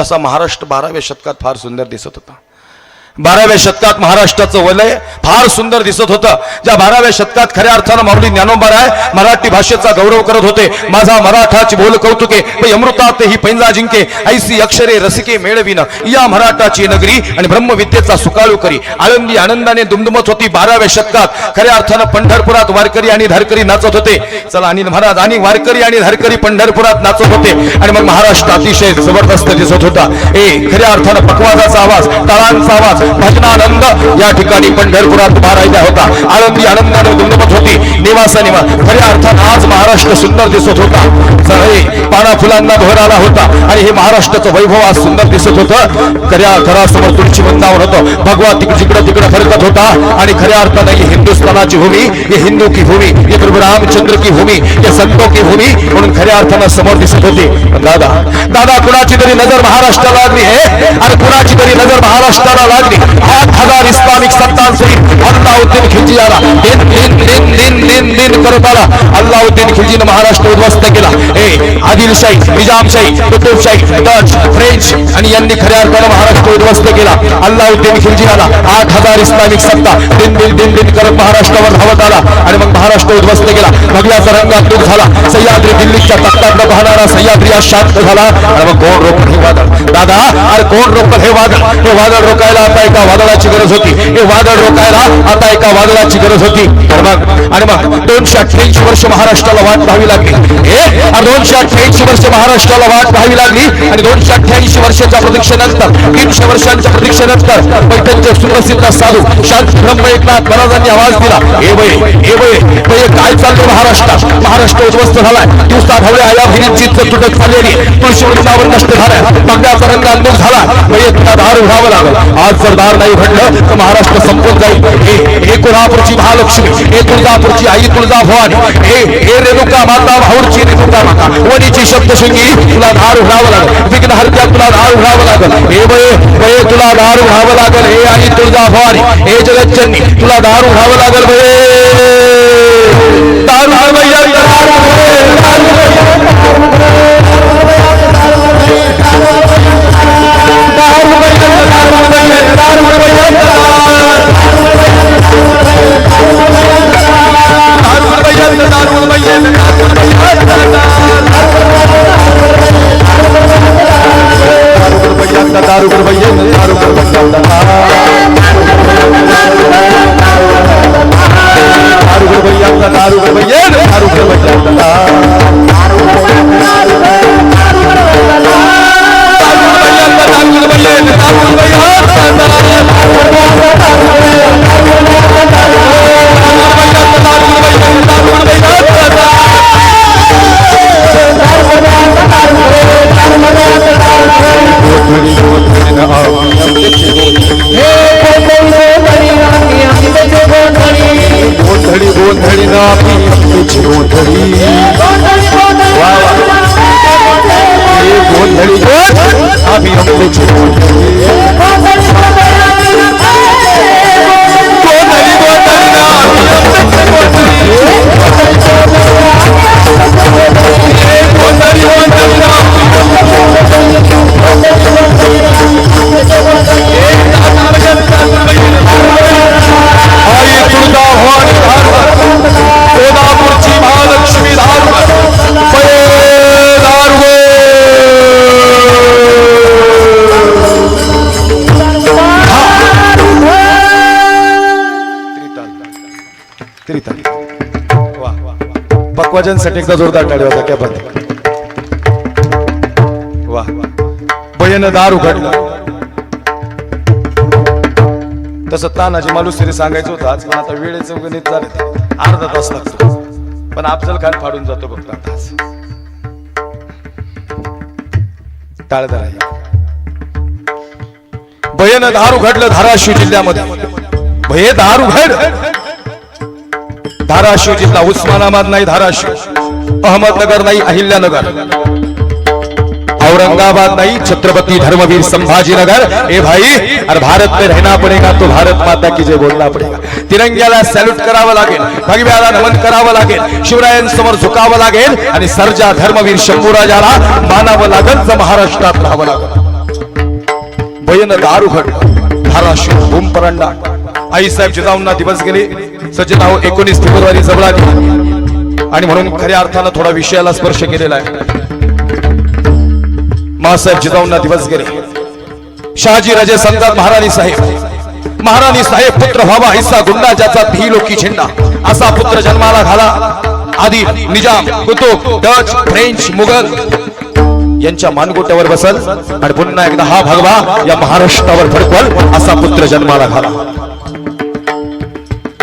तसा महाराष्ट्र बाराव्या शतकात फार सुंदर दिसत होता. बाराव्या शतकात महाराष्ट्राचं वलय फार सुंदर दिसत होतं. ज्या बाराव्या शतकात खऱ्या अर्थानं माऊली ज्ञानोबाराय मराठी भाषेचा गौरव करत होते. माझा मराठाची बोल कौतुके अमृतात ही पैंजा जिंके ऐसी अक्षरे रसिके मेळविन. या मराठाची नगरी आणि ब्रह्मविद्येचा सुकाळू करी. आळंदी आनंदाने दुमदुमत होती बाराव्या शतकात. खऱ्या अर्थानं पंढरपुरात वारकरी आणि धारकरी नाचत होते. चला अनिल महाराज आणि वारकरी आणि धारकरी पंढरपुरात नाचत होते. आणि मग महाराष्ट्र अतिशय जबरदस्त दिसत होता. ए खऱ्या अर्थानं पकवाजाचा आवाज तळांचा आवाज भजनानंद या ठिकाणी पंढरपुरात उभा राहिला होता. आळंदी आनंदाने दुमदुमत होती. निवासा निवास खऱ्या अर्थानं आज महाराष्ट्र सुंदर दिसत होता. सगळे पाना फुलांना भर आला होता आणि हे महाराष्ट्राचं वैभव आज सुंदर दिसत होतं. खऱ्या घरासमोर तुळशी वृंदावन होतं. भगवा तिकडे तिकडे तिकडे फरकत होता आणि खऱ्या अर्थानं ही हिंदुस्थानाची भूमी हे हिंदू की भूमी हे प्रभु रामचंद्र की भूमी हे संतो की भूमी म्हणून खऱ्या अर्थानं समोर दिसत होती. दादा दादा कुणाची तरी नजर महाराष्ट्राला लागली आहे आणि कुणाची तरी नजर महाराष्ट्राला लागली? आठ हज़ार इस्लामिक सत्तांसहित अल्लाउद्दीन खिलजीला दिन दिन दिन दिन दिन दिन महाराष्ट्र उद्ध्वस्त केला आदिलशाही निजामशाही कुतुबशाही डच फ्रेंच आणि यांनी खऱ्या महाराष्ट्र केला आठ हज़ार इस्लामिक सत्ता। दिन दिन दिन दिन करत महाराष्ट्रावर धावत आला आणि मग महाराष्ट्र उद्ध्वस्त केला भगव्याचा रंगात दूर झाला सह्याद्री दिल्लीच्या तख्ताकडे पाहणारा सह्याद्री आज शांत झाला आणि मग कोण हे वादळ दादा, अरे कोण हे वादळ हे वादळ रोखायला आता आता एका वादळाची गरज होती. हे वादळ रोखायला आता एका वादळाची गरज होती. आणि मग दोनशे अठ्ठ्याऐंशी वर्ष महाराष्ट्राला वाट पाहावी लागली. हे दोनशे अठ्ठ्याऐंशी वर्ष महाराष्ट्राला वाट पाहावी लागली आणि दोनशे अठ्ठ्याऐंशी वर्षाच्या प्रतीक्षेनंतर तीनशे वर्षांच्या प्रतीक्षेनंतर पैठणचे सुप्रसिद्ध साधू शांत ब्रह्म एकनाथ महाराजांनी आवाज दिला. हे वय हे वय वय काय चाललं महाराष्ट्रात महाराष्ट्र उद्ध्वस्त झालाय. दिवसा ढवळे आया भिरींची तुटक झालेली तुळशी वृंदावर नष्ट झालाय. पगड्याचा रंग अंदूक झाला. वय तुला दार उघडावं लागल. आज सरदार नाही घडलं तर महाराष्ट्र संपून जाईल. हे कोल्हापूरची महालक्ष्मी हे तुळजापूरची आई तुळजा भवानी हे हे रेणुका माता भाऊरची रेणुका माता वणीची शब्दशृंगी तुला धार उघडावं लागल. विघ्नहत्या तुला धार उघडावं लागल. हे वय वय तुला धार उघडावं लागल. हे आई तुळजा भवानी हे जगच्चन्नी तुला धार उघडावं लागल भये दारू उघडावं लागल, दारू त्रिताल वा पक्वाजनसाठी एकदा जोरदार टाळी होता क्या बात वा. बयन दार उघडलं. तसं तानाजी मालुसरी सांगायचं होतं आज पण आता वेळेचं गणित झालं अर्धा तास लागतो. पण अफजल खान फाडून जातो बघ आता टाळदार आहे. भयन दार उघडलं धाराशिव जिल्ह्यामध्ये. भये दार उघड. धाराशिव जिल्हा उस्मानाबाद नाही धाराशिव. अहमदनगर नाही अहिल्यानगर. औरंगाबाद नहीं छत्रपति धर्मवीर संभाजीनगर. ए भाई अरे भारत में रहना पड़ेगा तो भारत माता की जय बोलना पड़ेगा. तिरंग्याला सॅल्यूट करावं लागेल भगव्याला नमन करावं लागेल शिवरायांसमोर झुकावं लागेल आणि सर्जा धर्मवीर शंभूराजाला मानावं लागेल तर महाराष्ट्रात राहावं लागेल. नयन दारुघड धाराशिव भूम परांडा आईसाहेब जिजाऊंना दिवस गेले. सचिन आहो एकोणीस फेब्रुवारी जवळ आली आणि म्हणून खऱ्या अर्थानं थोडा विषयाला स्पर्श केलेला आहे. मासाहेब जिजाऊंना दिवस गेले. शहाजी राजे संतात महाराणी साहेब. महाराणी साहेब पुत्र व्हावा हिस्सा गुंडा ज्याचा ती लोकी झेंडा. असा पुत्र जन्माला घाला. आधी निजाम कुतुब डच फ्रेंच मुघल यांच्या मानगोट्यावर बसल. आणि पुन्हा एकदा हा भगवा या महाराष्ट्रावर फडकवल असा पुत्र जन्माला घाला.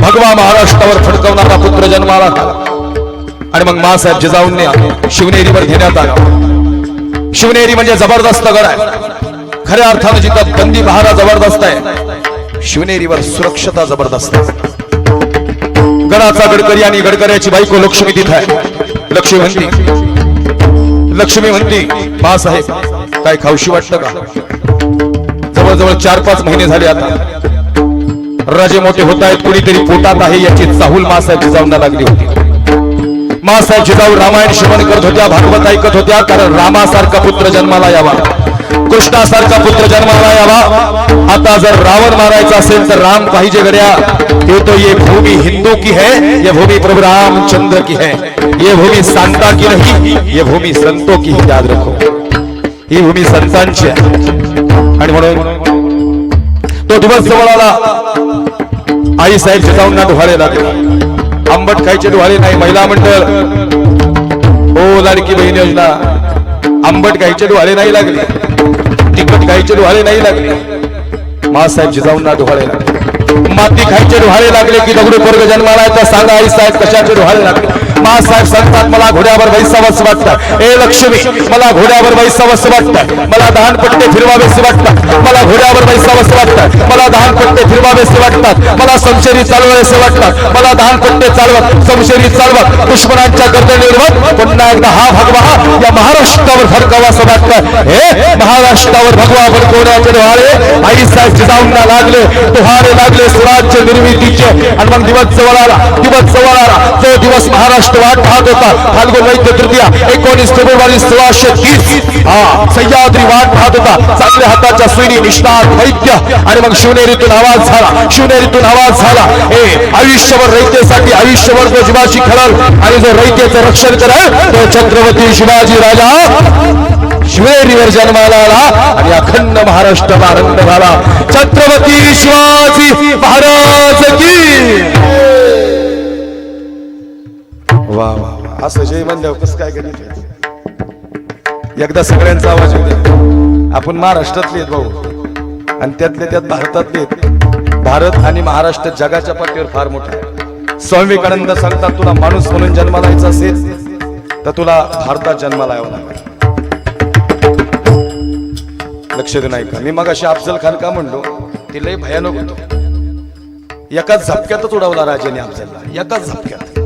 भगवा महाराष्ट्रावर फडकवणारा पुत्र जन्माला आणि मग मासाहेब जिजाऊंनी शिवनेरीवर घेण्यात आला. शिवनेरी म्हणजे जबरदस्त गड आहे. खऱ्या अर्थानं जिथं बंदी बहारा जबरदस्त आहे शिवनेरीवर सुरक्षता जबरदस्त आहे. गडाचा गडकरी आणि गडकऱ्याची बायको लक्ष्मी तिथं आहे. लक्ष्मी म्हणती लक्ष्मी म्हणती बासाहेब काय खाऊशी वाटतं का? जवळजवळ चार पाच महिने झाले आता. राजे मोठे होत आहेत कुणीतरी पोटात आहे याची चाहूल मासाहेब जिजाऊंना लागली होती. मासाहेब जिजाऊ रामायण श्रवण करत होत्या भागवत ऐकत होत्या कारण रामासारखा पुत्र जन्माला यावा. कृष्णासारखा पुत्र जन्माला यावा. आता जर रावण मारायचा असेल तर राम पाहिजे गड्या. ये तो ये भूमि हिंदू की है ये भूमि प्रभु रामचंद्र की है. ये भूमि सांता की नहीं ये भूमि संतों की याद रखो. ही भूमी संतांची आहे. आणि म्हणून तो दिवस जवळ आला. आई साहेब जिजाऊंना डोहाळे लागले. आंबट खायचे डोहाळे नाही महिला मंडळ. हो लाडकी बहीण योजना. आंबट खायचे डोहाळे नाही लागले. तिखट खायचे डोहाळे नाही लागले. मासाहेब जिजाऊंना डोहाळे लागले. माती खायचे डोहाळे लागले की दगडू पोरग जन्माला आहे सांगा आई साहेब कशाचे डोहाळे लागले? बाळासाहेब सांगतात मला घोड्यावर बैसावंच वाटतं. ए लक्ष्मी मला घोड्यावर बैसावंच वाटतं. मला दहानपट्टे फिरवावेसे वाटतात मला घोड्यावर बैसावंच वाटतं. मला दहानपट्टे फिरवावेसे वाटतात मला संशरी चालवावेसे वाटतात मला दहानपट्टे चालवत संशरी चालवत. दुश्मनांच्या गर्दनीवर पुन्हा एकदा हा भगवा या महाराष्ट्रावर भडकावा असं वाटतं. हे महाराष्ट्रावर भगवा भडकवण्याचे डोहाळे? आईसाहेब जिजाऊंना लागले डोहाळे लागले स्वराज्य निर्मितीचे. आणि मग दिवस जवळ आला दिवस जवळ आला तो दिवस महाराष्ट्र वाट पाहत होता. फाल्गुन वैद्य तृतीया. एकोणीस फेब्रुवारी सोळाशे तीस. हा सह्याद्री वाट पाहत होता. चांगल्या हाताच्या सुईनी निष्णात वैद्य आणि मग शिवनेरीतून आवाज झाला. शिवनेरीतून आवाज झाला. हे आयुष्यभर रैतेसाठी आयुष्यभर तो शिवाजी खरल आणि जो रैतेचं रक्षण करेल तो छत्रपती शिवाजी राजा शिवनेरीवर जन्माला आला आणि अखंड महाराष्ट्र आनंद झाला. छत्रपती शिवाजी महाराज की वा वा वा. असं जय म्हणल्यावर कसं काय गणित एकदा सगळ्यांचा आवाज येऊ द्या आपण महाराष्ट्रातले आहेत भाऊ. आणि त्यातले त्यात भारतातले भारत आणि महाराष्ट्र जगाच्या पाठीवर फार मोठा आहे. स्वामी विवेकानंद सांगतात तुला माणूस म्हणून जन्मालायचा असेल तर तुला भारतात जन्माला यावं लागेल. लक्ष दे नाही का मी मग अशी अफजल खान का म्हणलो? ती लय भयानक होतो. एकाच झपक्यातच उडवला राजाने अफजलला. एकाच झपक्यात.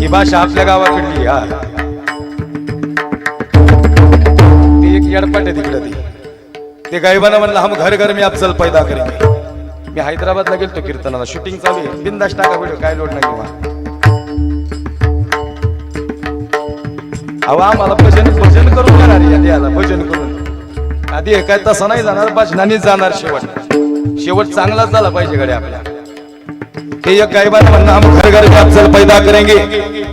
ही भाषा आपल्या गावाकडली हा ती एक येडपाट आहे तिकडं ती. ते गायबानं म्हणलं हम घर घर मी अफजल पैदा करेन मी हैदराबादला गेलतो कीर्तनाला. शूटिंग चालू आहे. बिंदास टाका व्हिडिओ काय लोड नाही किंवा अहो आम्हाला भजन भजन करून जाणार या देहाला भजन करून. आधी एका तसा नाही जाणार भजनानेच जाणार शेवट. शेवट चांगलाच झाला पाहिजे गड्या आपल्या. हे एक गायबान म्हणणं हम घर घर में अफजल पैदा करेंगे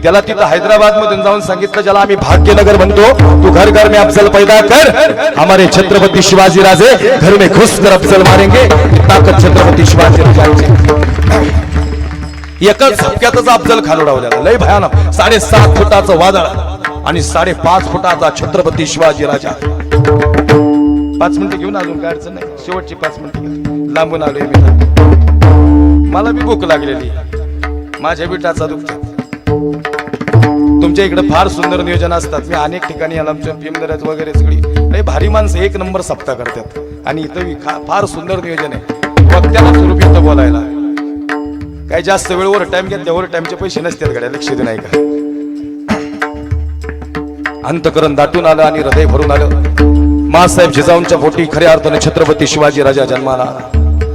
त्याला तिथं हैदराबाद मधून जाऊन सांगितलं ज्याला आम्ही भाग्यनगर म्हणतो तू घर घर में अफजल पैदा कर हमारे छत्रपती शिवाजी राजे घर में घुस कर अफजल मारेंगे ताकद छत्रपती शिवाजी राजांची। एकच झपक्यातच अफजल खान लय भयानक साडेसात फुटाचं वादळ आणि साडेपाच फुटाचा छत्रपती शिवाजी राजा। पाच मिनिटं घेऊन अजून काय अडचण नाही शेवटची पाच मिनिटं लांबून आलोय मी. मला बी भूक लागलेली. माझ्या बिटाचा दुखत तुमच्या इकडे फार सुंदर नियोजन असतात. मी अनेक ठिकाणी आमच्या भीमदऱ्यात वगैरे सगळी. नाही भारी माणसं एक नंबर सप्ताह करतात. आणि इथं मी फार सुंदर नियोजन आहे. वक्त्याला स्वरूप येतं बोलायला. काय जास्त वेळ ओव्हर टाइम घेतल्या ओव्हर टाइमचे पैसे नसतात गड्या लक्ष दे नाही का? अंतकरण दाटून आलं आणि हृदय भरून आलं. मासाहेब जिजाऊंच्या पोटी खऱ्या अर्थाने छत्रपती शिवाजी राजा जन्माला.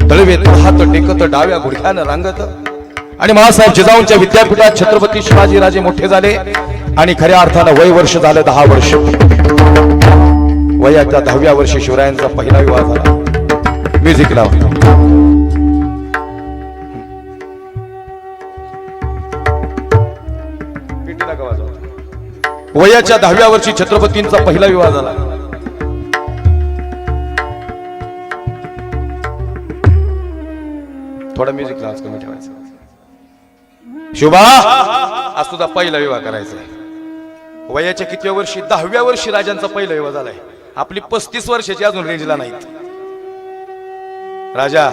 आला तळवेत हात टेकत डाव्या गुडघ्यानं रांगत. आणि महासाहेब जिजाऊंच्या विद्यापीठात छत्रपती शिवाजीराजे मोठे झाले आणि खऱ्या अर्थानं वय वर्ष झालं दहा वर्ष. वयाच्या दहाव्या वर्षी शिवरायांचा पहिला विवाह झाला. म्युझिक लावा. वयाच्या दहाव्या वर्षी छत्रपतींचा पहिला विवाह झाला. थोडा म्युझिक क्लास कमी ठेवायचा. शुभा! आज तुझा पहिला विवाह करायचा आहे. वयाच्या कितव्या वर्षी दहाव्या वर्षी राजांचा पहिला विवाह झालाय. आपली पस्तीस वर्षाची अजून रेंजला नाहीत. राजा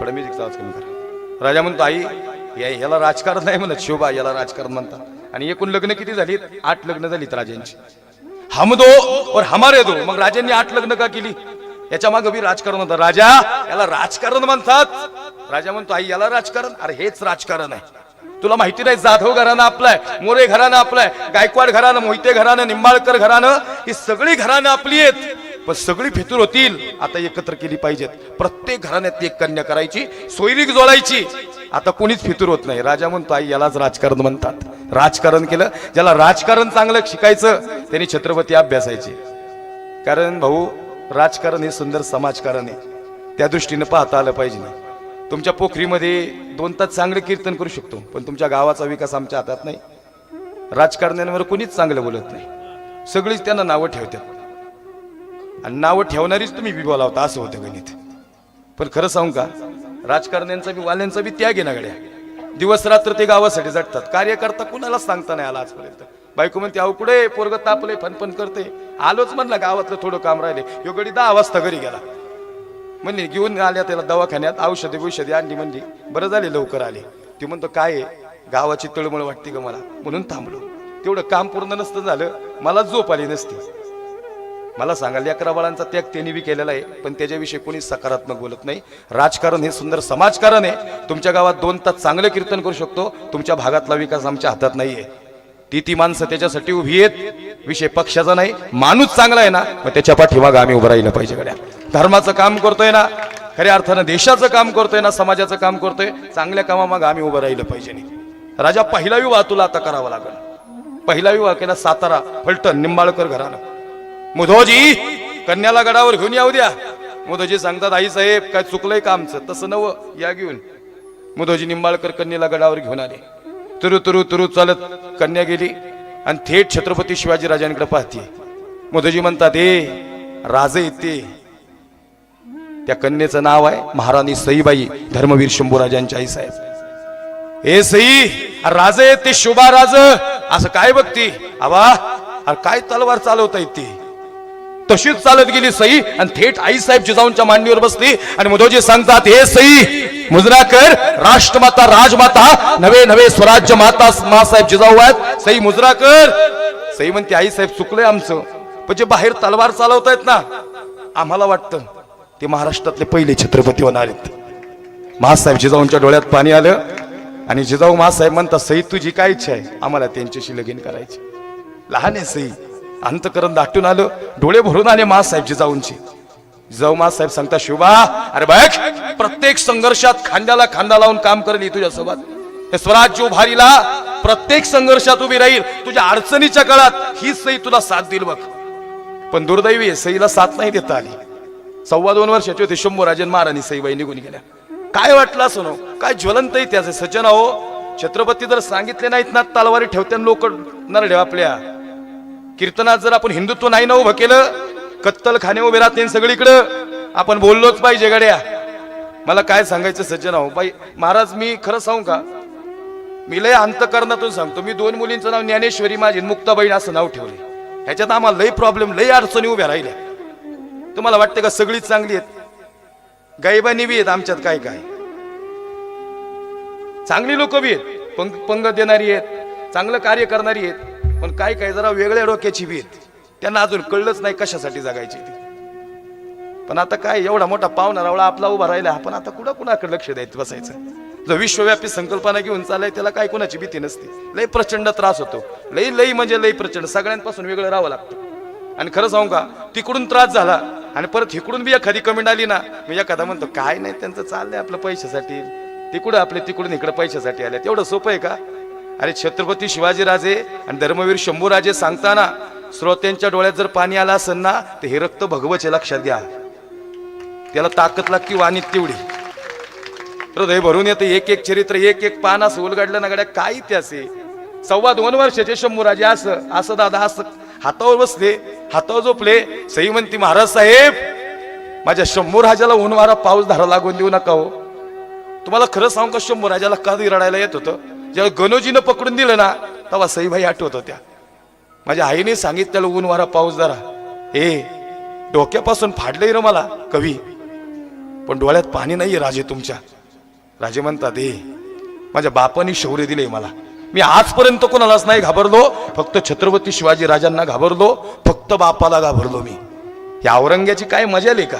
थोडा म्युझिक क्लास कमी करा. राजा म्हणतो आई या- याला राजकारण नाही म्हणत शोभा याला राजकारण म्हणतात. आणि एकूण लग्न किती झालीत? आठ लग्न झालीत राजांची. हम दो और हमारे दो. मग राजांनी आठ लग्न का केली? याच्या मागे बी राजकारण होतं. राजा याला राजकारण म्हणतात. राजा म्हणतो आई याला राजकारण? अरे हेच राजकारण आहे. तुला माहिती नाही जाधव घराणं आपलाय मोरे घराणं आपलाय गायकवाड घराणं मोहिते घराणं निंबाळकर घराणं ही सगळी घराणं आपली आहेत. पण सगळी फितूर होतील. आता एकत्र केली पाहिजेत. प्रत्येक घराण्यात एक कन्या करायची सोयरीक जोडायची. आता कोणीच फितूर होत नाही. राजा म्हणतो आई यालाच राजकारण म्हणतात. राजकारण केलं ज्याला राजकारण चांगलं शिकायचं त्यांनी छत्रपती अभ्यासायचे. कारण भाऊ राजकारण हे सुंदर समाजकारण आहे. त्या दृष्टीनं पाहता आलं पाहिजे ना. तुमच्या पोखरीमध्ये दोन तास चांगले कीर्तन करू शकतो पण तुमच्या गावाचा विकास आमच्या हातात नाही. राजकारण्यांवर कोणीच चांगलं बोलत नाही. सगळीच त्यांना नावं ठेवतात. आणि नावं ठेवणारीच तुम्ही बी बोलावता असं होतं गणित. पण खरं सांगू का राजकारण्यांचा बी वाल्यांचा बी त्याग आहे ना गड्या. दिवस रात्र ते गावासाठी जटतात कार्यकर्ता कुणालाच सांगता नाही आला आजपर्यंत. बायको म्हणते अहो कुठे? पोरग तापले फनफन करते आलोच म्हणला गावातलं थोडं काम राहिले. यो गडी दहा वाजता घरी गेला. म्हणली घेऊन आल्या त्याला दवाखान्यात औषधे औषधी आणली म्हणली. बरं झाले लवकर आले. ती म्हणतो काय आहे? गावाची तळमळ वाटते का मला? म्हणून थांबलो. तेवढं काम पूर्ण नसतं झालं मला झोप आली नसती. मला सांगा लेकरा बाळांचा त्याग त्यांनी बी केलेला आहे पण त्याच्याविषयी कोणी सकारात्मक बोलत नाही. राजकारण हे सुंदर समाजकारण आहे. तुमच्या गावात दोन तास चांगलं कीर्तन करू शकतो. तुमच्या भागातला विकास आमच्या हातात नाही आहे ती ती माणसं त्याच्यासाठी उभी आहेत. विषय पक्षाचा नाही माणूस चांगला आहे ना मग त्याच्या पाठीमागं आम्ही उभं राहिलं पाहिजे गड्या. धर्माचं काम करतोय ना खऱ्या अर्थानं देशाचं काम करतोय ना समाजाचं काम करतोय चांगल्या कामामागं आम्ही उभं राहिलं पाहिजे नाही. राजा पहिला विवाह तुला आता करावा लागेल. पहिला विवाह केला सातारा फलटण निंबाळकर घरानं. मुधोजी कन्याला गडावर घेऊन याऊ द्या. मुधोजी सांगतात आई साहेब काय चुकलंय का आमचं? तसं नव या घेऊन. मुधोजी निंबाळकर कन्याला गडावर घेऊन आले. तुरु तुरु तुरु चालत कन्या गेली आणि थेट छत्रपती शिवाजी राजांकडे पाहते मुधोजी म्हणतात ए राजे येते त्या कन्येचं नाव आहे महाराणी सईबाई धर्मवीर शंभूराजांच्या आई साहेब. ए सई राजे ते शोभा राज. असं काय बघती? आबा अरे काय तलवार चालवता येते तशीच चालत गेली सई. आणि थेट आई साहेब जिजाऊंच्या मांडीवर बसली. आणि मुधोजी सांगतात हे सई मुजराकर राष्ट्रमाता राजमाता नवे नवे स्वराज्य माता मासाहेब जिजाऊ आहेत. सई मुजराकर. सई म्हणते आई साहेब चुकलंय आमचं. पण जे बाहेर तलवार चालवतायत ना आम्हाला वाटतं ते महाराष्ट्रातले पहिले छत्रपती होणार आहेत. महासाहेब जिजाऊंच्या डोळ्यात पाणी आलं. आणि जिजाऊ महासाहेब म्हणतात सई तुझी काय इच्छा आहे? आम्हाला त्यांच्याशी लगीन करायची. लहान आहे सई. अंतकरण दाटून आलं. डोळे भरून आले महासाहेब जिजाऊंची जाऊ महासाहेब सांगता शिवबा अरे बघ प्रत्येक संघर्षात खांद्याला खांदा लावून काम करेल तुझ्यासोबत हे स्वराज्य उभारीला प्रत्येक संघर्षात उभी राहील. तुझ्या अडचणीच्या काळात ही सई तुला साथ देईल बघ. पण दुर्दैवी सईला साथ नाही देता आली. सव्वा दोन वर्षाचे होते शंभूराजन महाराणी सईबाई निघून गेल्या. काय वाटलं असं काय ज्वलंत त्याचे सचना हो छत्रपती जर सांगितले नाहीत ना तलवारी ठेवत्या लोक नरडे आपल्या. कीर्तनात जर आपण हिंदुत्व नाही ना उभं केलं कत्तल खाणे उभे राहते सगळीकडं आपण बोललोच पाहिजे गड्या. मला काय सांगायचं सज्जन हो बाई महाराज मी खरं सांगू का? मी लय अंतकरणातून सांगतो. मी दोन मुलींचं नाव ज्ञानेश्वरी माझी मुक्ता बहीण असं नाव ठेवले ह्याच्यात आम्हाला लई प्रॉब्लेम लई अडचणी उभ्या राहिल्या. तुम्हाला वाटते का सगळीच चांगली आहेत? गायबानी बी आहेत आमच्यात काय काय. चांगली लोक बी आहेत पंग पंग देणारी आहेत चांगलं कार्य करणारी आहेत. पण काय काय जरा वेगळ्या डोक्याची भीत त्यांना अजून कळलंच नाही कशासाठी जगायची ती. पण आता काय एवढा मोठा पाहुणा रावळा आपला उभा राहिला आपण आता कुठं कुणाकडे लक्ष द्यायचं बसायचं? जो विश्वव्यापी संकल्पना घेऊन चालाय त्याला काय कुणाची भीती नसते. लई प्रचंड त्रास होतो. लई लई म्हणजे लई प्रचंड. सगळ्यांपासून वेगळं राहावं लागतं. आणि खरं सांगू का तिकडून त्रास झाला आणि परत इकडून बी एखादी कमेंट आली ना मी एखादा म्हणतो काय नाही त्यांचं चाललंय आपलं पैशासाठी. तिकडं आपले तिकडून इकडे पैशासाठी आले तेवढं सोपं आहे का? अरे छत्रपती शिवाजीराजे आणि धर्मवीर शंभूराजे सांगताना श्रोत्यांच्या डोळ्यात जर पाणी आलं असेल ना तर हे रक्त भगवचे लक्षात घ्या. त्याला ताकद लागती वाणीत तेवढी. हृदय भरून येतं एक एक चरित्र एक एक पान असं उलगडलं ना गड्या काय इतिहास आहे? सव्वा दोन वर्षाचे शंभूराजे असं असं दादा असं हातावर बसले हातावर झोपले. सई म्हणती महाराज साहेब माझ्या शंभू राजाला पाऊस धारा लागून देऊ नका हो. तुम्हाला खरं सांगू का शंभू राजाला कधी रडायला येत होतं? जेव्हा गणोजीनं पकडून दिलं ना तेव्हा सईबाई आठवत होत्या. माझ्या आईने सांगितलेलं ऊन वारा पाऊस जरा. हे डोक्यापासून फाडलंय र मला कवी. पण डोळ्यात पाणी नाहीये राजे तुमच्या. राजे म्हणतात हे माझ्या बापाने शौर्य दिले मला. मी आजपर्यंत कोणालाच नाही घाबरलो. फक्त छत्रपती शिवाजी राजांना घाबरलो. फक्त बापाला घाबरलो मी. या औरंग्याची काय मजा आली का?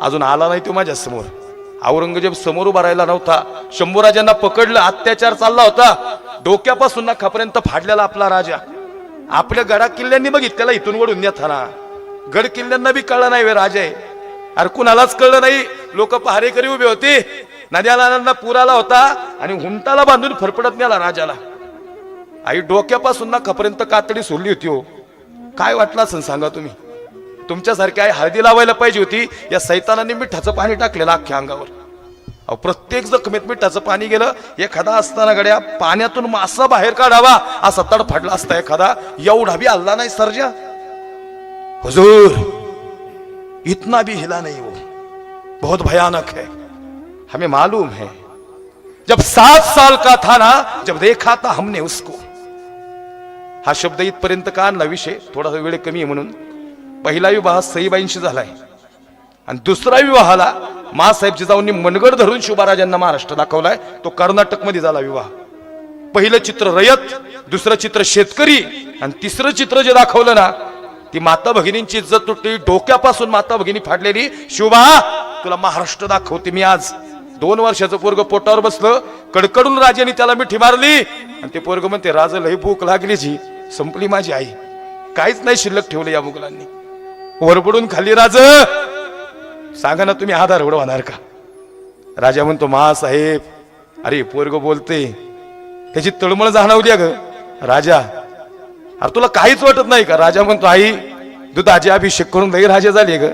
अजून आला नाही तो माझ्यासमोर. औरंगजेब समोर उभा राहिला नव्हता. शंभूराजांना पकडलं अत्याचार चालला होता. डोक्यापासून ना खापर्यंत फाडलेला आपला राजा. आपल्या गडा किल्ल्यांनी बघित त्याला इथून वडून नेत ना गड किल्ल्यांना बी कळलं नाही वे राजा. आहे अरे कुणालाच कळलं नाही. लोक पहारेकरी उभे होते. नद्याला पुराला होता आणि हुंटाला बांधून फरफडत नेला राजाला. आई डोक्यापासून नाखापर्यंत कातडी सोडली होती हो. काय वाटलं असं सांगा तुम्ही? तुमच्यासारखी आई हळदी लावायला पाहिजे होती. या सैतानाने मिठाचं पाणी टाकलेलं अख्ख्या अंगावर. अहो प्रत्येक जखमेत मिठाचं पाणी गेलं. एखादा असताना गड्या पाण्यातून मासा बाहेर काढावा असा तडफडला असता एखादा. एवढा बी हल्ला नाही सर्जा. हुजूर इतना भी हिला नहीं वो हो. बहुत भयानक है. हमें मालूम है. जब सात साल का था ना जब देखा था हमने उसको. हा शब्द इथपर्यंत का आणला विषय? थोडासा वेळ कमी आहे म्हणून. पहिला विवाह सईबाईंशी झालाय. आणि दुसरा विवाहाला मासाहेब जिजाऊंनी मनगड धरून शिवबाराजांना महाराष्ट्र दाखवलाय. तो कर्नाटकमध्ये झाला विवाह. पहिलं चित्र रयत दुसरं चित्र शेतकरी आणि तिसरं चित्र जे दाखवलं ना ती माता भगिनींची इज्जत तुटली डोक्यापासून माता भगिनी फाडलेली शिवबा तुला महाराष्ट्र दाखवते मी आज. दोन वर्षाचं पोरग पोटावर बसलं कडकडून राजाने त्याला मिठी मारली आणि ते पोरग म्हणते राज लई भूक लागली जी संपली माझी आई. काहीच नाही शिल्लक ठेवलं या मुघलांनी. वरपडून खाली राज. सांगा ना तुम्ही आधार उडवणार का? राजा म्हणतो महासाहेब अरे पोरग बोलते. त्याची तळमळ जाणवली ग राजा अरे तुला काहीच वाटत नाही का? राजा म्हणतो आई दुधाचे अभिषेक करून लई राजा झाली ग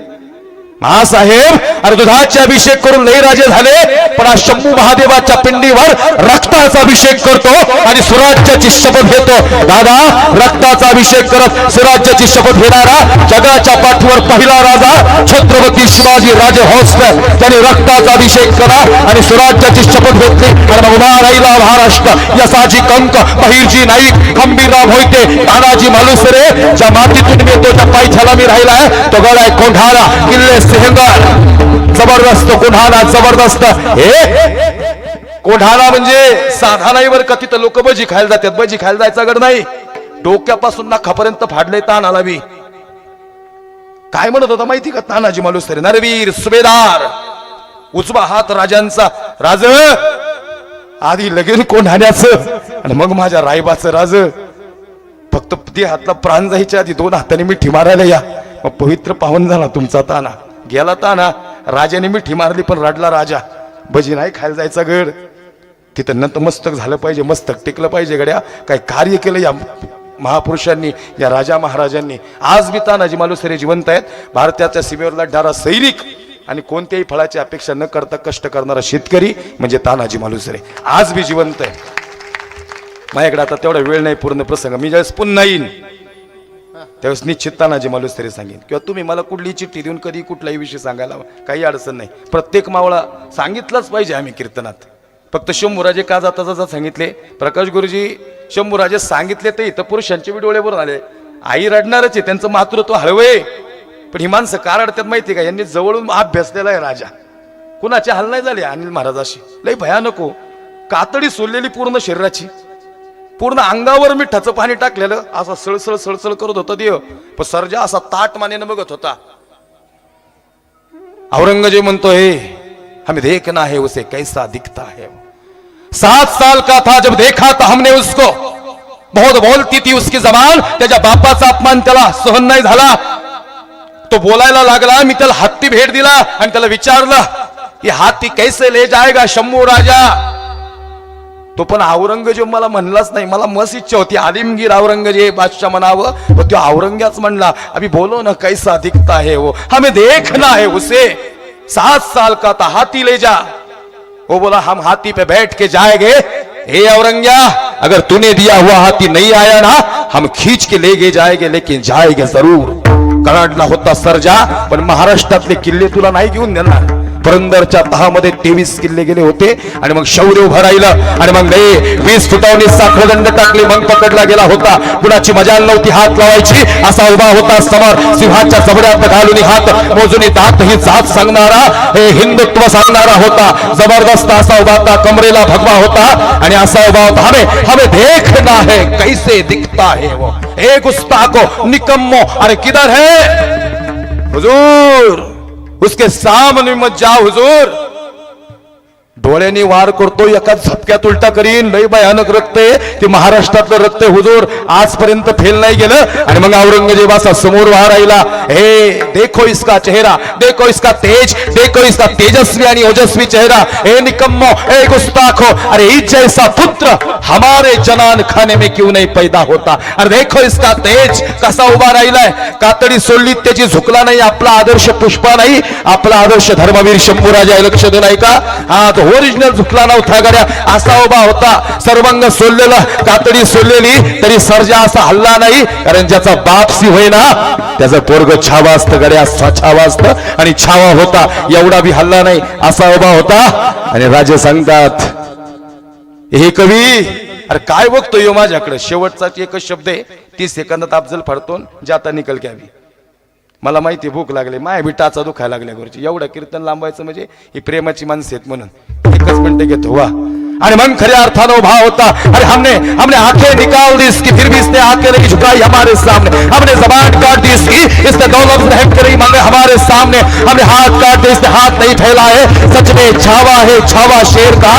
महासाहेब अरे दुधाचे अभिषेक करून लई राजे झाले पण आज शंभू महादेवाच्या पिंडीवर रक्ताचा अभिषेक करतो आणि सुराज्याची शपथ घेतो. दादा रक्ताचा अभिषेक करत सुराज्याची शपथ घेणारा जगाच्या पाठीवर पहिला राजा छत्रपती शिवाजी राजे हॉस्टेल त्याने रक्ताचा अभिषेक करा आणि सुराज्याची शपथ घेतली. कारण उभा राहिला महाराष्ट्र. यसाजी कंक महिरजी नाईक खंबीरराव होईते तानाजी मालुसरे ज्या मातीतून मिळतो त्या पायथ्याला मी राहिलाय तो गळाय कोंढारा किल्ले सिंहगड जबरदस्त कोंढाणा जबरदस्त. हे? कोंढाणा म्हणजे साधा नाही बरं का तिथं लोक बजी खायला जातात. बजी खायला जायचा गड नाही. डोक्यापासून नाखापर्यंत फाडले ताण आला बी. काय म्हणत होता माहिती का तानाजी मालुसरे? नरवीर सुभेदार. उजवा हात राजांचा. राज आधी लगेच कोंढाण्याचं आणि मग माझ्या रायबाचं राज. फक्त ते हातला प्राण जायच्या आधी दोन हाताने मिठी मारायला या. मग पवित्र पावन झाला तुमचा ताना. गेला ताना राजाने मिठी मारली पण रडला राजा. भजी नाही खायला जायचा गड. तिथं नतमस्तक झालं पाहिजे मस्तक टिकलं पाहिजे गड्या. काय कार्य केलं या महापुरुषांनी या राजा महाराजांनी. आज बी तानाजी मालुसरे जिवंत आहेत. भारताच्या सीमेवर लढणारा सैनिक आणि कोणत्याही फळाची अपेक्षा न करता कष्ट करणारा शेतकरी म्हणजे तानाजी मालुसरे आज बी जिवंत आहे. माझ्याकडे आता तेवढा वेळ नाही पूर्ण प्रसंग. मी ज्यावेळेस पुन्हा येईन त्यावेळेस निश्चित तानाजी मालुसरे सांगेन. किंवा तुम्ही मला कुठली चिठ्ठी देऊन कधी कुठलाही विषय सांगायला काही अडचण नाही. प्रत्येक मावळा सांगितलंच पाहिजे आम्ही कीर्तनात. फक्त शंभूराजे का जाता जाता सांगितले. प्रकाश गुरुजी शंभूराजे सांगितले ते इथं पुरुषांचे बी डोळेवरून आले. आई रडणारच आहे त्यांचं मातृत्व हळवय पण ही माणसं का रडतात माहिती का? यांनी जवळून अभ्यासलेला आहे राजा. कुणाचे हाल नाही झाले अनिल महाराजाशी. लय भयानको हो. कातडी सोललेली पूर्ण शरीराची. पूर्ण अंगावर मिठाचं पाणी टाकलेलं. असा सळसळ सळसळ करत होता देव. पण सर्जा असा ताट मानेनं बघत होता. औरंगजेब म्हणतो हे देखना है उसे कैसा दिखता है. सात साल का था जब देखा था हमने उसको। बहुत बोलती थी उसकी जबान। त्याच्या बापाचा अपमान त्याला सहन नाही झाला. तो बोलायला लागला मी त्याला हत्ती भेट दिला आणि त्याला विचारलं की हाती कैसे ले जाएगा शंभू राजा? तो पण औरंगजेब मला म्हणलाच नाही. मला मस इच्छा होती. आदिमगीर औरंगजेब बादशाह म्हणावं. तो औरंग्याच म्हणला अभि बोलो ना कैसा दिखता है वो? हमें देखना है उसे. सात साल का था हाथी ले जा. वो बोला हम हाथी पे बैठ के जाएंगे. हे औरंग्या अगर तूने दिया हुआ हाथी नहीं आया ना हम खींच के ले गए जाएंगे लेकिन जाएंगे जरूर. कराडला होता सरजा पण महाराष्ट्रातले किल्ले तुला नाही घेऊन देणार. पुरंदरच्या तहामध्ये तेवीस किल्ले गेले होते. आणि मग शौर्य उभं राहिलं. आणि मग नाही वीस फुटावणी साखळदंड टाकली. मग पकडला गेला होता. कुणाची मजा नव्हती हात लावायची. असा उभा होता समोर. सिंहाच्या जबड्यात घालून हात मोजून दात ही जात सांगणारा हे हिंदुत्व सांगणारा होता. जबरदस्त असा उभा होता. कमरेला भगवा होता. आणि असा उभा होता. हमें हमें देखना है कैसे दिखता है वो? हे गुस्ताखो निकम्मो. अरे किधर है? हुजूर! उसके सामने मत जाओ हुजूर। डोळ्यांनी वार करतो एका झपक्यात उलटा करीन. लय भयानक रक्त आहे. ते महाराष्ट्रातलं रक्त हुजूर. आजपर्यंत फेल नाही गेलं. आणि मग औरंगजेबाचा समोर वार राहिला. हे देखो इसका चेहरा देखो इसका तेज देखो इसका तेजस्वी आणि ओजस्वी चेहरा. हे निकम्मो हे गुस्ताखो. अरे जैसा पुत्र हमारे जनान खाने में क्यों नहीं पैदा होता? अरे देखो इसका तेज कसा उभा राहिलाय. कातडी सोडली त्याची झुकला नाही आपला आदर्श पुष्पा नाही. आपला आदर्श धर्मवीर शंभूराजा लक्ष दे नाही का? हा तो ओरिजिनल झुकला नव्हता गड्या. असा उभा होता. सर्वांग सोडलेला कातडी सोडलेली तरी सर्जा असा हल्ला नाही. कारण ज्याचा बापसी होय ना त्याचं पोरग छावा असतं गड्या. असा छावा असतं. आणि छावा होता. एवढा बी हल्ला नाही. असा उभा होता. आणि राजे सांगतात हे कवी अरे काय बघतोय ह्यो माझ्याकडे? शेवटचा एकच शब्द आहे. तीस सेकंदात अफजल फाडतो जाता निकल घ्यावी. मला माहिती भूक लागली माय बी टाचा दुखायला लागल्या गुरुजी एवढं कीर्तन लांबायचं म्हणजे ही प्रेमाची माणसं आहेत म्हणून. एकच मिनिट घेतो वा आणि मन खऱ्या अर्थानं उभा होता। अरे हमने हमने आंखें निकाल दी इसकी फिर भी इसने आंखें नहीं झुकाई हमारे सामने। हमने जबान काट दी इसकी इसने दो लफ्ज नहीं करी मगर हमारे सामने। हमने हाथ काट दिए इसने हाथ नहीं फैलाए। सच में छावा है छावा शेर का।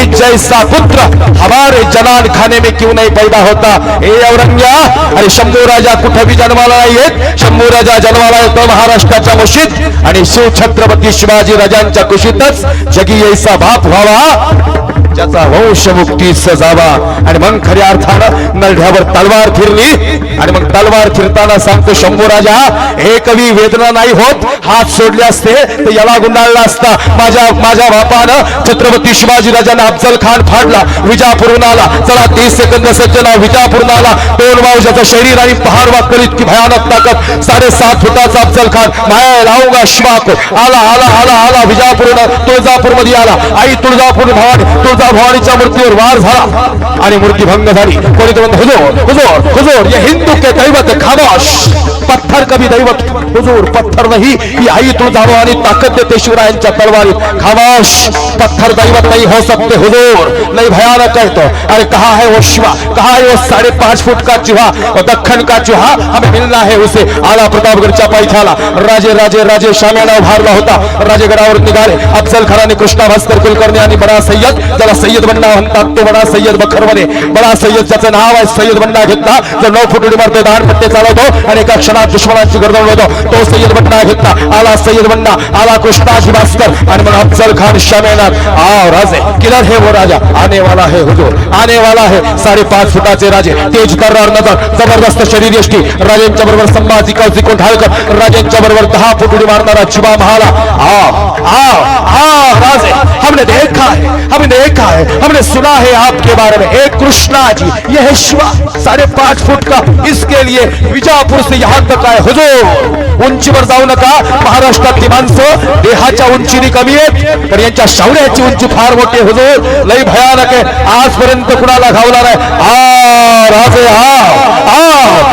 इस जैसा पुत्र हमारे जलाल खाने में क्यों नहीं पैदा होता? ए औरंग्या अरे शंभू राजा कुठे भी जन्माला नाही येत शंभू राजा जन्माला येतो महाराष्ट्राच्या मुशीत। आणि शिव छत्रपती शिवाजी राजांच्या कुशीतच जगी ऐसा बाप व्हावा ज्याचा वंश मुक्तीस जावा आणि मग खऱ्या अर्थानं नरढ्यावर तलवार फिरली. आणि मग तलवार फिरताना सांगतो शंभू राजा हे कवी वेदना नाही होत. हात सोडले असते तर याला गुंडाळला असता. माझ्या माझ्या बापानं छत्रपती शिवाजी राजानं अफजल खान फाडला विजापूरून आला. चला तीस सेकंद सज्जना विजापूरून आला. दोन मावशाचं शरीर आणि पहाड वाकल इतकी भयानक ताकद. साडेसात फुटाचा अफजल खान. माया लावूंगा शिवा आला आला आला आला विजापूरून तुळजापूरमध्ये आला. आई तुळजापूर भवानी तुळजा भवानीच्या मूर्तीवर वार झाला आणि मूर्ती भंग झाली कोणी तो म्हणतो, हुजूर हुजूर हुजूर ये हिंदू के दैवत खामोश पत्थर कभी दैवत। हुजूर पत्थर नाही ये आई तुळजा भवानी ताकद देते शिवरायांच्या तलवारीत। खामोश पत्थर दैवत नहीं हो सकते हुजूर नहीं भयानक है तो। अरे कहा है वो शिवा? कहा है वो साढ़े पांच फुट का चूहा? और दखन का चूहा? हमें मिलना है उसे। आला प्रतापगडच्या पायथ्याला राजे राजे राजे शाम्याला उभारला होता। राजेगडावर निघाले अफजल खानाने कृष्णा भास्कर कुलकर्णी आणि बडा सय्यद त्याला सय्यद बंडा हो म्हणतात तो बडा सय्यद बखरवणे बडा सय्यद ज्याचं नाव आहे सय्यद बंडा घेतला। जो नऊ फुट उडी मारतो दहा पट्टे चालवतो आणि एका क्षणात दुश्मनाची गर्दन होतो तो सय्यद बंडा घेतला. आला सय्यद बंडा आला कृष्णाजी भास्कर. आणि मग अफजल खान श्याम येणार आव राजे किलर हे वो राजा. आने वाला है हुजूर. आने वाला है साडेपाच फुटाचे राजे. तेज करणार नजर. जबरदस्त शरीर यष्टी. राजेंच्या बरोबर संभाजी कौजी ठाळकर राजेंच्या बरोबर दहा फुट उडी मारणारा चिबा महाला. आव आव आव राजे. हमने देखा है. हमने देखा है. हमने सुना है आपके बारे में. एक कृष्णा जी यह शिवा साढ़े पांच फुट का. इसके लिए विजापुर से यहाँ अर्थ काय? हजो उंचीवर जाऊ नका. महाराष्ट्रातली माणसं देहाच्या उंचीने कमी आहेत तर यांच्या शौर्याची उंची फार मोठी हजो लई भयानक आहे. आजपर्यंत कुणाला घावला नाही आ राजे आ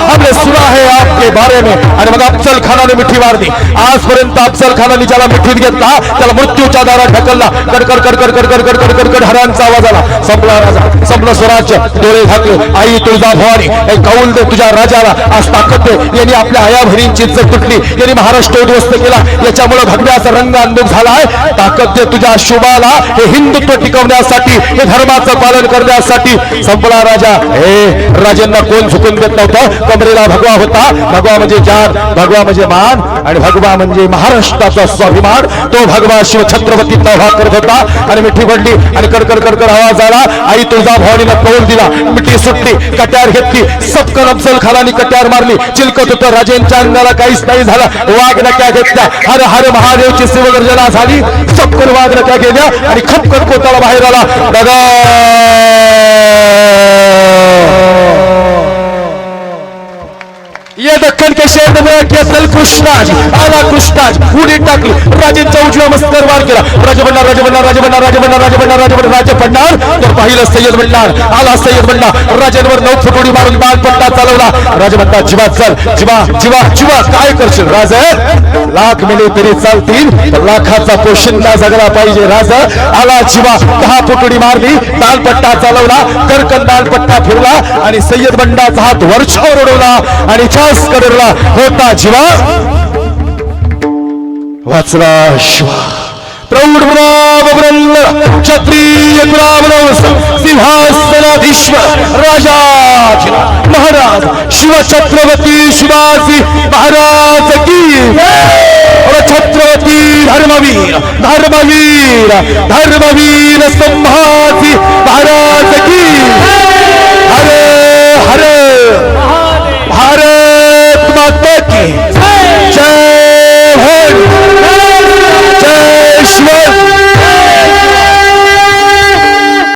हमने सुना है आपके बारे में. आणि मग अफजल खानाने मिठी मारली. आजपर्यंत अफजल खानाने ज्याला मिठीत घेतला त्याला मृत्यूच्या दारात ढकलला. कडकड कडकड कडकड कडकड कडकड हरांचा आवाज आला. संपला राजा. संपलं स्वराज्य. डोळे घातले आई तुळजा भवानी कौल दे तुझ्या राजाला. आज ताकद दे. यांनी आपल्या आया बहिणींची इज्जत तुटली. यांनी महाराष्ट्र उद्ध्वस्त केला. याच्यामुळे भगव्याचा रंग अंदूक आहे ताकद दे तुझ्या शुभाला. हे हिंदुत्व टिकवण्यासाठी हे धर्माचं पालन करण्यासाठी संपला राजा. हे राजांना कोण झुकून देत नव्हतं? कमरेला भगवा होता. भगवा म्हणजे जान भगवा म्हणजे मान आणि भगवा म्हणजे महाराष्ट्राचा स्वाभिमान. तो भगवा शिव छत्रपती उभा करत होता आणि मिठी पडली आणि कडकड कडकड आवाज आला. आई तुझा भावनीला कौल दिला. मिठी सुटली. कट्यार घेतली. सपकन अफजल खानाने कट्यार मारली. चिलकत होतं. राजेंच्या अंगाला काहीच नाही झालं. वाघनक्या घेतल्या. हर हर महादेवची शिवगर्जना झाली. चपकन वाघनक्या केल्या आणि खपकन कोताळा बाहेर आला. दादा! ये दख्खन के शेर में केसल कृष्णाज आला कृष्णाज उडी टाकली. राजेंचा उजव्या मस्तर वार केला. राजे बनणार राजे बनणार राजे बनणार राजे बनणार राजे बनणार राजे बनणार राजे पडणार तर पाहिलं सय्यद बनणार आला सय्यद बनणार राजेंवर नऊ फुट मारून बाण पट्टा चालवला. राजे म्हणतात जीवा चल जीवा जीवा जीवा. काय करशील राज? लाख मिले तरी चालतील लाखाचा पोशिंदा जगला पाहिजे राज. आला जीवा दहा फुट मारली दालपट्टा चालवला करकन दालपट्टा फिरला आणि सय्यद बंडाचा हात वरछावर उडवला. आणि प्रवास करला होता जीवा वाचला शिवा प्रौढ क्षत्रिय राजा महाराज शिवछत्रपती शिवाजी महाराज की छत्रपती धर्मवीर धर्मवीर धर्मवीर संभाजी महाराज की हरे Kentucky.